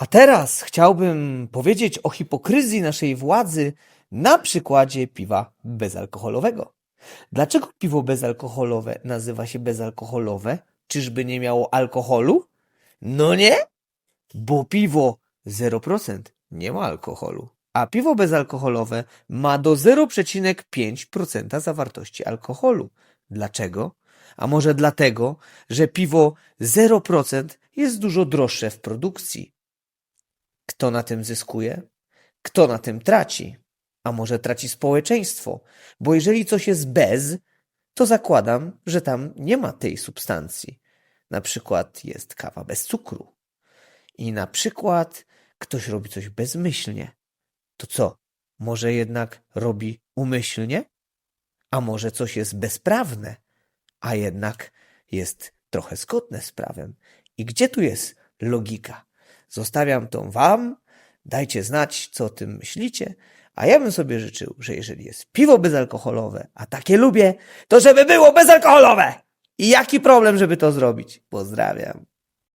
A teraz chciałbym powiedzieć o hipokryzji naszej władzy na przykładzie piwa bezalkoholowego. Dlaczego piwo bezalkoholowe nazywa się bezalkoholowe? Czyżby nie miało alkoholu? No nie, bo piwo 0% nie ma alkoholu, a piwo bezalkoholowe ma do 0,5% zawartości alkoholu. Dlaczego? A może dlatego, że piwo 0% jest dużo droższe w produkcji. Kto na tym zyskuje? Kto na tym traci? A może traci społeczeństwo? Bo jeżeli coś jest bez, to zakładam, że tam nie ma tej substancji. Na przykład jest kawa bez cukru. I na przykład ktoś robi coś bezmyślnie. To co? Może jednak robi umyślnie? A może coś jest bezprawne, a jednak jest trochę zgodne z prawem? I gdzie tu jest logika? Zostawiam tą wam. Dajcie znać, co o tym myślicie. A ja bym sobie życzył, że jeżeli jest piwo bezalkoholowe, a takie lubię, to żeby było bezalkoholowe! I jaki problem, żeby to zrobić? Pozdrawiam.